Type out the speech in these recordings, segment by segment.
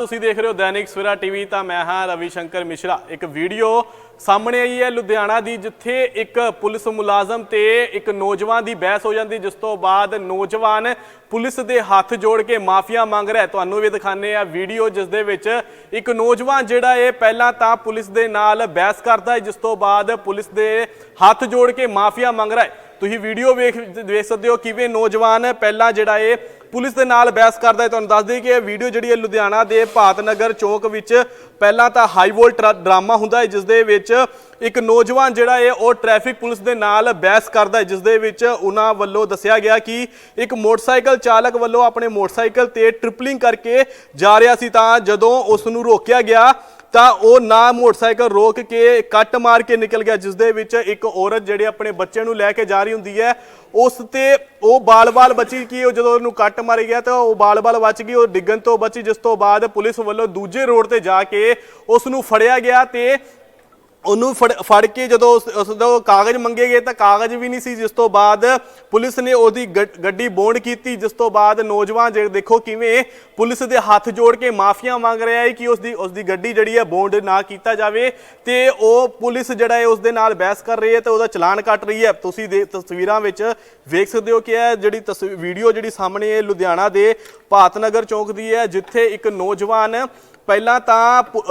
ਤੁਸੀਂ ਦੇਖ ਰਹੇ ਹੋ ਦੈਨਿਕ ਸਵੇਰਾ ਟੀਵੀ, ਤਾਂ ਮੈਂ ਹਾਂ ਰਵੀ ਸ਼ੰਕਰ ਮਿਸ਼ਰਾ। ਇੱਕ ਵੀਡੀਓ ਸਾਹਮਣੇ ਆਈ ਹੈ ਲੁਧਿਆਣਾ ਦੀ, ਜਿੱਥੇ ਇੱਕ ਪੁਲਿਸ ਮੁਲਾਜ਼ਮ ਤੇ ਇੱਕ ਨੌਜਵਾਨ ਦੀ ਬਹਿਸ ਹੋ ਜਾਂਦੀ, ਜਿਸ ਤੋਂ ਬਾਅਦ ਨੌਜਵਾਨ ਪੁਲਿਸ ਦੇ ਹੱਥ ਜੋੜ ਕੇ ਮਾਫੀਆ ਮੰਗ ਰਿਹਾ ਤੁਹਾਨੂੰ ਵੀ ਦਿਖਾਣੇ ਆ ਵੀਡੀਓ, ਜਿਸ ਦੇ ਵਿੱਚ ਇੱਕ ਨੌਜਵਾਨ ਜਿਹੜਾ ਇਹ ਪਹਿਲਾਂ ਤਾਂ ਪੁਲਿਸ ਦੇ ਨਾਲ ਬਹਿਸ ਕਰਦਾ ਹੈ, ਜਿਸ ਤੋਂ ਬਾਅਦ ਪੁਲਿਸ ਦੇ ਹੱਥ ਜੋੜ ਕੇ ਮਾਫੀਆ ਮੰਗ ਰਿਹਾ ਹੈ। ਤੁਸੀਂ ਵੀਡੀਓ ਵੇਖ ਵੇਖ ਸਕਦੇ ਹੋ ਕਿਵੇਂ ਨੌਜਵਾਨ ਪਹਿਲਾਂ ਜਿਹੜਾ ਇਹ ਪੁਲਿਸ ਦੇ ਨਾਲ ਬਹਿਸ ਕਰਦਾ ਹੈ। ਤੁਹਾਨੂੰ ਦੱਸ ਦਈਏ ਕਿ ਇਹ ਵੀਡੀਓ ਜਿਹੜੀ ਹੈ ਲੁਧਿਆਣਾ ਦੇ ਭਾਰਤ ਨਗਰ ਚੌਕ ਵਿੱਚ ਪਹਿਲਾਂ ਤਾਂ ਹਾਈ ਵੋਲਟ ਡਰਾਮਾ ਹੁੰਦਾ ਹੈ ਜਿਸ ਦੇ ਵਿੱਚ ਇੱਕ ਨੌਜਵਾਨ ਜਿਹੜਾ ਹੈ ਉਹ ਟ੍ਰੈਫਿਕ ਪੁਲਿਸ ਦੇ ਨਾਲ ਬਹਿਸ ਕਰਦਾ ਹੈ ਜਿਸ ਦੇ ਵਿੱਚ ਉਹਨਾਂ ਵੱਲੋਂ ਦੱਸਿਆ ਗਿਆ ਕਿ ਇੱਕ ਮੋਟਰਸਾਈਕਲ ਚਾਲਕ ਵੱਲੋਂ ਆਪਣੇ ਮੋਟਰਸਾਈਕਲ ਤੇ ਟ੍ਰਿਪਲਿੰਗ ਕਰਕੇ ਜਾ ਰਿਹਾ ਸੀ। ਤਾਂ ਜਦੋਂ ਉਸ ਨੂੰ ਰੋਕਿਆ ਗਿਆ ਤਾਂ ਉਹ ਨਾ ਮੋਟਰਸਾਈਕਲ ਰੋਕ ਕੇ ਕੱਟ ਮਾਰ ਕੇ ਨਿਕਲ ਗਿਆ ਜਿਸ ਦੇ ਵਿੱਚ ਇੱਕ ਔਰਤ ਜਿਹੜੀ ਆਪਣੇ ਬੱਚੇ ਨੂੰ ਲੈ ਕੇ ਜਾ ਰਹੀ ਹੁੰਦੀ ਹੈ। ਉਸ ਤੇ ਉਹ ਬਾਲ-ਬਾਲ ਬਚੀ ਕਿ ਉਹ ਜਦੋਂ ਉਹਨੂੰ ਕੱਟ ਮਾਰੀ ਗਿਆ ਤਾਂ ਉਹ ਬਾਲ-ਬਾਲ ਬਚ ਗਈ, ਉਹ ਡਿੱਗਣ ਤੋਂ ਬਚੀ, ਜਿਸ ਤੋਂ ਬਾਅਦ ਪੁਲਿਸ ਵੱਲੋਂ ਦੂਜੇ ਰੋਡ ਤੇ ਜਾ ਕੇ ਉਸ ਨੂੰ ਫੜਿਆ ਗਿਆ ਤੇ ਉਹਨੂੰ ਫੜ ਫੜ ਕੇ ਜਦੋਂ ਉਸ ਉਸ ਦਾ ਕਾਗਜ਼ ਮੰਗੇ ਗਏ ਤਾਂ ਕਾਗਜ਼ ਵੀ ਨਹੀਂ ਸੀ, ਜਿਸ ਤੋਂ ਬਾਅਦ ਪੁਲਿਸ ਨੇ ਉਹਦੀ ਗੱਡ- ਗੱਡੀ ਬੋਂਡ ਕੀਤੀ, ਜਿਸ ਤੋਂ ਬਾਅਦ ਨੌਜਵਾਨ ਜੇ ਦੇਖੋ ਕਿਵੇਂ ਪੁਲਿਸ ਦੇ ਹੱਥ ਜੋੜ ਕੇ ਮਾਫੀਆਂ ਮੰਗ ਰਿਹਾ ਹੈ ਕਿ ਉਸ ਦੀ ਉਸ ਦੀ ਗੱਡੀ ਜਿਹੜੀ ਹੈ ਬੋਂਡ ਨਾ ਕੀਤਾ ਜਾਵੇ ਤੇ ਉਹ ਪੁਲਿਸ ਜਿਹੜਾ ਹੈ ਉਸ ਦੇ ਨਾਲ ਬਹਿਸ ਕਰ ਰਹੀ ਹੈ ਤੇ ਉਹਦਾ ਚਲਾਨ ਕੱਟ ਰਹੀ ਹੈ। ਤੁਸੀਂ ਦੇ, ਤਸਵੀਰਾਂ ਵਿੱਚ ਵੇਖ ਸਕਦੇ ਹੋ ਕਿ ਇਹ ਜਿਹੜੀ ਤਸਵੀ- ਵੀਡੀਓ ਜਿਹੜੀ ਸਾਹਮਣੇ ਹੈ ਲੁਧਿਆਣਾ ਦੇ ਭਾਤਨਗਰ ਚੌਂਕ ਦੀ ਹੈ, ਜਿੱਥੇ ਇੱਕ ਨੌਜਵਾਨ ਪਹਿਲਾਂ ਤਾਂ ਪ-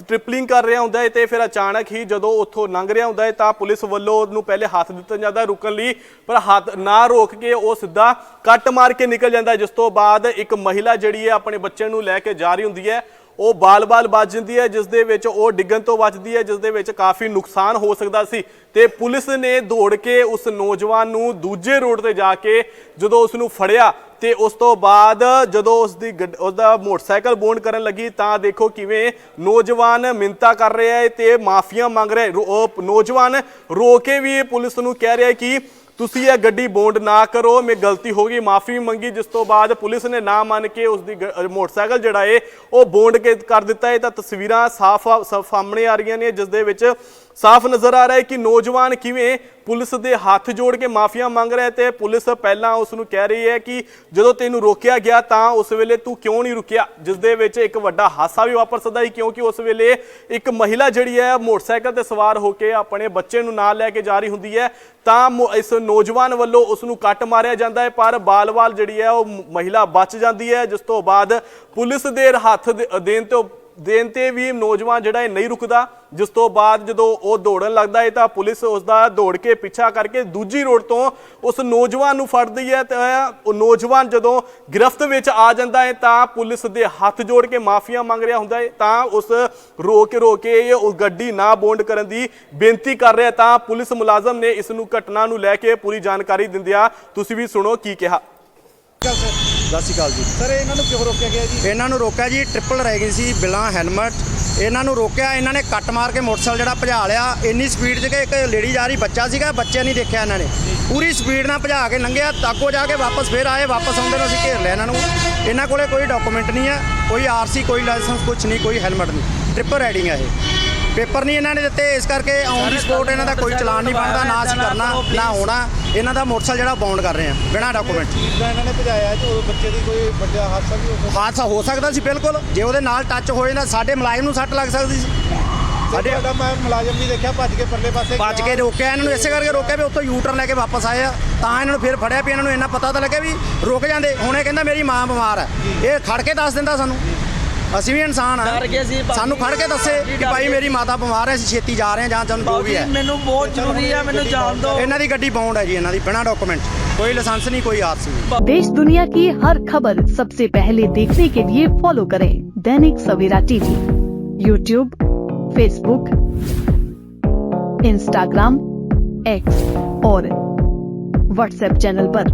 ਟ੍ਰਿਪਲਿੰਗ ਕਰ ਰਿਹਾ ਹੁੰਦਾ ਹੈ ਤੇ ਫਿਰ ਅਚਾਨਕ ਹੀ ਜਦੋਂ ਉੱਥੋਂ ਲੰਘ ਰਿਹਾ ਹੁੰਦਾ ਹੈ ਤਾਂ ਪੁਲਿਸ ਵੱਲੋਂ ਉਹਨੂੰ ਪਹਿਲੇ ਹੱਥ ਦਿੱਤਾ ਜਾਂਦਾ ਰੁਕਣ ਲਈ, ਪਰ ਹੱਥ ਨਾ ਰੋਕ ਕੇ ਉਹ ਸਿੱਧਾ ਕੱਟ ਮਾਰ ਕੇ ਨਿਕਲ ਜਾਂਦਾ ਜਿਸ ਤੋਂ ਬਾਅਦ ਇੱਕ ਮਹਿਲਾ ਜਿਹੜੀ ਹੈ ਆਪਣੇ ਬੱਚੇ ਨੂੰ ਲੈ ਕੇ ਜਾ ਰਹੀ ਹੁੰਦੀ ਹੈ ਉਹ ਬਾਲ-ਬਾਲ ਵੱਜ ਜਾਂਦੀ ਹੈ ਜਿਸ ਦੇ ਵਿੱਚ ਉਹ ਡਿੱਗਣ ਤੋਂ ਬਚਦੀ ਹੈ ਜਿਸ ਦੇ ਵਿੱਚ ਕਾਫੀ ਨੁਕਸਾਨ ਹੋ ਸਕਦਾ ਸੀ ਤੇ ਪੁਲਿਸ ਨੇ ਦੌੜ ਕੇ ਉਸ ਨੌਜਵਾਨ ਨੂੰ ਦੂਜੇ ਰੋਡ ਤੇ ਜਾ ਕੇ ਜਦੋਂ ਉਸ ਨੂੰ ਫੜਿਆ ਤੇ ਉਸ ਤੋਂ ਬਾਅਦ ਜਦੋਂ ਉਸ ਦੀ ਗੱਡ- ਉਹਦਾ ਮੋਟਰਸਾਈਕਲ ਬੌਂਡ ਕਰਨ ਲੱਗੀ ਤਾਂ ਦੇਖੋ ਕਿਵੇਂ ਨੌਜਵਾਨ ਮਿੰਤਾ ਕਰ ਰਿਹਾ ਹੈ ਤੇ ਮਾਫੀਆਂ ਮੰਗ ਰਿਹਾ ਹੈ। ਰੋ- ਉਹ ਨੌਜਵਾਨ ਰੋ ਕੇ ਵੀ ਪੁਲਿਸ ਨੂੰ ਕਹਿ ਰਿਹਾ ਹੈ ਕਿ ਤੁਸੀਂ ਇਹ ਗੱਡੀ ਬੌਂਡ ਨਾ ਕਰੋ, ਮੇ ਗਲਤੀ ਹੋ ਗਈ, ਮਾਫੀ ਮੰਗੀ, ਜਿਸ ਤੋਂ ਬਾਅਦ ਪੁਲਿਸ ਨੇ ਨਾ ਮੰਨ ਕੇ ਉਸ ਦੀ ਮੋਟਰਸਾਈਕਲ ਜਿਹੜਾ ਏ ਉਹ ਬੌਂਡ ਕੇ ਕਰ ਦਿੱਤਾ ਏ ਤਾਂ ਤਸਵੀਰਾਂ ਸਾਫ਼ ਸਾਹਮਣੇ ਆ ਰਹੀਆਂ ਨੇ, ਜਿਸ ਦੇ ਵਿੱਚ ਸਾਫ਼ ਨਜ਼ਰ ਆ ਰਿਹਾ ਹੈ ਕਿ ਨੌਜਵਾਨ ਕਿਵੇਂ ਪੁਲਿਸ ਦੇ ਹੱਥ ਜੋੜ ਕੇ ਮਾਫੀਆਂ ਮੰਗ ਰਿਹਾ ਹੈ ਤੇ ਪੁਲਿਸ ਪਹਿਲਾਂ ਉਸ ਨੂੰ ਕਹਿ ਰਹੀ ਹੈ ਕਿ ਜਦੋਂ ਤੈਨੂੰ ਰੋਕਿਆ ਗਿਆ ਤਾਂ ਉਸ ਵੇਲੇ ਤੂੰ ਕਿਉਂ ਨਹੀਂ ਰੁਕਿਆ? ਜਿਸ ਦੇ ਵਿੱਚ ਇੱਕ ਵੱਡਾ ਹਾਦਸਾ ਵੀ ਵਾਪਰ ਸਕਦਾ ਸੀ ਕਿਉਂਕਿ ਉਸ ਵੇਲੇ ਇੱਕ ਮਹਿਲਾ ਜਿਹੜੀ ਹੈ ਮੋਟਰਸਾਈਕਲ ਤੇ ਸਵਾਰ ਹੋ ਕੇ ਆਪਣੇ ਬੱਚੇ ਨੂੰ ਨਾਲ ਲੈ ਕੇ ਜਾ ਰਹੀ ਹੁੰਦੀ ਹੈ। ਤਾਂ ਮੋ- ਇਸ ਨੌਜਵਾਨ ਵੱਲੋਂ ਉਸ ਨੂੰ ਕੱਟ ਮਾਰਿਆ ਜਾਂਦਾ ਹੈ, ਪਰ ਬਾਲ-ਬਾਲ ਜਿਹੜੀ ਹੈ, ਉਹ ਮਹਿਲਾ ਬਚ ਜਾਂਦੀ ਹੈ, ਜਿਸ ਤੋਂ ਬਾਅਦ ਪੁਲਿਸ ਦੇ ਹੱਥ ਦੇਣ ਤੋਂ ਦੇਣ ਤੇ ਵੀ ਨੌਜਵਾਨ ਜਿਹੜਾ ਹੈ ਨਹੀਂ ਰੁਕਦਾ, ਜਿਸ ਤੋਂ ਬਾਅਦ ਜਦੋਂ ਉਹ ਦੌੜਨ ਲੱਗਦਾ ਹੈ ਤਾਂ ਪੁਲਿਸ ਉਸ ਦਾ ਦੌੜ ਕੇ ਪਿੱਛਾ ਕਰਕੇ ਦੂਜੀ ਰੋਡ ਤੋਂ ਉਸ ਨੌਜਵਾਨ ਨੂੰ ਫੜਦੀ ਹੈ ਤੇ ਉਹ ਨੌਜਵਾਨ ਜਦੋਂ ਗ੍ਰਿਫਤ ਵਿੱਚ ਆ ਜਾਂਦਾ ਹੈ ਤਾਂ ਪੁਲਿਸ ਦੇ ਹੱਥ ਜੋੜ ਕੇ ਮਾਫੀਆ ਮੰਗ ਰਿਹਾ ਹੁੰਦਾ ਹੈ ਤਾਂ ਉਸ ਰੋ ਕੇ ਰੋ ਕੇ ਇਹ ਉਹ ਗੱਡੀ ਨਾ ਬੌਂਡ ਕਰਨ ਦੀ ਬੇਨਤੀ ਕਰ ਰਿਹਾ ਤਾਂ ਪੁਲਿਸ ਮੁਲਾਜ਼ਮ ਨੇ ਇਸ ਨੂੰ ਘਟਨਾ ਨੂੰ ਲੈ ਕੇ ਪੂਰੀ ਜਾਣਕਾਰੀ ਦਿੰਦਿਆਂ ਤੁਸੀਂ ਵੀ ਸੁਣੋ ਕੀ ਕਿਹਾ। ਸਤਿ ਸ਼੍ਰੀ ਅਕਾਲ ਜੀ। ਸਰ ਇਹਨਾਂ ਨੂੰ ਕਿਉਂ ਰੋਕਿਆ ਗਿਆ ਜੀ? ਇਹਨਾਂ ਨੂੰ ਰੋਕਿਆ ਜੀ ਟ੍ਰਿਪਲ ਰਹਿ ਗਈ ਸੀ ਬਿਲਾਂ ਹੈਲਮਟ। ਇਹਨਾਂ ਨੂੰ ਰੋਕਿਆ ਇਹਨਾਂ ਨੇ ਕੱਟ ਮਾਰ ਕੇ ਮੋਟਰਸਾਈਕਲ ਜਿਹੜਾ ਭਜਾ ਲਿਆ। ਇੰਨੀ ਸਪੀਡ 'ਚ ਕਿ ਇੱਕ ਲੇਡੀ ਜਾ ਰਹੀ ਬੱਚਾ ਸੀਗਾ ਬੱਚੇ ਨਹੀਂ ਦੇਖਿਆ ਇਹਨਾਂ ਨੇ। ਪੂਰੀ ਸਪੀਡ ਨਾਲ ਭਜਾ ਕੇ ਲੰਘਿਆ ਤਾਕੋ ਜਾ ਕੇ ਵਾਪਸ ਫੇਰ ਆਏ ਵਾਪਸ ਆਉਂਦੇ ਨੂੰ ਅਸੀਂ ਘੇਰ ਲਿਆ ਇਹਨਾਂ ਨੂੰ। ਇਹਨਾਂ ਕੋਲੇ ਕੋਈ ਡਾਕੂਮੈਂਟ ਨਹੀਂ ਹੈ ਕੋਈ ਆਰਸੀ ਕੋਈ ਲਾਇਸੈਂਸ ਕੁਝ ਨਹੀਂ ਕੋਈ ਹੈਲਮਟ ਨਹੀਂ। ਟ੍ਰਿਪਲ ਰਾਈਡਿੰਗ ਹੈ ਇਹ। ਪੇਪਰ ਨਹੀਂ ਇਹਨਾਂ ਨੇ ਦਿੱਤੇ ਇਸ ਕਰਕੇ ਔਨ ਦੀ ਸਪੋਰਟ ਇਹਨਾਂ ਦਾ ਕੋਈ ਚਲਾਨ ਨਹੀਂ ਬਣਦਾ ਨਾ ਅਸੀਂ ਕਰਨਾ ਨਾ ਹੋਣਾ ਇਹਨਾਂ ਦਾ ਮੋਟਰਸਾਈਕਲ ਜਿਹੜਾ ਬਾਉਂਡ ਕਰ ਰਹੇ ਆ ਬਿਨਾਂ ਡਾਕੂਮੈਂਟ ਇਹਨਾਂ ਨੇ ਭਜਾਇਆ ਉਹ ਬੱਚੇ ਦੀ ਕੋਈ ਵੱਡਾ ਹਾਦਸਾ ਵੀ ਹੋ ਸਕਦਾ। ਹਾਦਸਾ ਹੋ ਸਕਦਾ ਸੀ ਬਿਲਕੁਲ। ਜੇ ਉਹਦੇ ਨਾਲ ਟੱਚ ਹੋ ਜਾਂਦਾ ਸਾਡੇ ਮੁਲਾਜ਼ਮ ਨੂੰ ਸੱਟ ਲੱਗ ਸਕਦੀ ਸੀ। ਸਾਡੇ ਸਾਡਾ ਮੈਂ ਮੁਲਾਜ਼ਮ ਵੀ ਦੇਖਿਆ ਭੱਜ ਕੇ ਪਰਲੇ ਪਾਸੇ ਭੱਜ ਕੇ ਰੋਕਿਆ ਇਹਨਾਂ ਨੂੰ ਇਸੇ ਕਰਕੇ ਰੋਕਿਆ ਵੀ ਉੱਥੋਂ ਯੂ ਟਰਨ ਲੈ ਕੇ ਵਾਪਸ ਆਏ ਆ। ਤਾਂ ਇਹਨਾਂ ਨੂੰ ਫਿਰ ਫੜਿਆ ਵੀ ਇਹਨਾਂ ਨੂੰ ਇੰਨਾ ਪਤਾ ਤਾਂ ਲੱਗਿਆ ਵੀ ਰੁਕ ਜਾਂਦੇ। ਹੁਣ ਇਹ ਕਹਿੰਦਾ ਮੇਰੀ ਮਾਂ ਬਿਮਾਰ ਹੈ। ਇਹ ਖੜ ਕੇ ਦੱਸ ਦਿੰਦਾ ਸਾਨੂੰ। ਅਸੀਂ ਵੀ ਇਨਸਾਨ ਆ ਡਰ ਗਏ ਸੀ ਭਾਜੀ। ਸਾਨੂੰ ਖੜ ਕੇ ਦੱਸੇ ਭਾਜੀ ਕਿ ਡਰ ਭਾਈ ਗਏ। ਮੇਰੀ ਮਾਤਾ ਬਿਮਾਰ ਹੈ ਅਸੀਂ ਛੇਤੀ ਜਾ ਰਹੇ ਹਾਂ ਜਾਂ ਤੁਹਾਨੂੰ ਜੋ ਵੀ ਹੈ ਮੈਨੂੰ ਬਹੁਤ ਜ਼ਰੂਰੀ ਹੈ ਮੈਨੂੰ ਜਾਣ ਦਿਓ ਇਹਨਾਂ ਦੀ ਗੱਡੀ ਬਾਉਂਡ ਹੈ ਜੀ ਇਹਨਾਂ ਦੀ ਬਿਨਾਂ ਡਾਕੂਮੈਂਟ ਕੋਈ ਲਾਇਸੈਂਸ ਨਹੀਂ ਕੋਈ ਆਰਸੀ ਨਹੀਂ देश दुनिया की हर खबर सबसे पहले देखने के लिए फॉलो करें Dainik Savera TV YouTube Facebook Instagram X और व्हाट्सएप चैनल पर।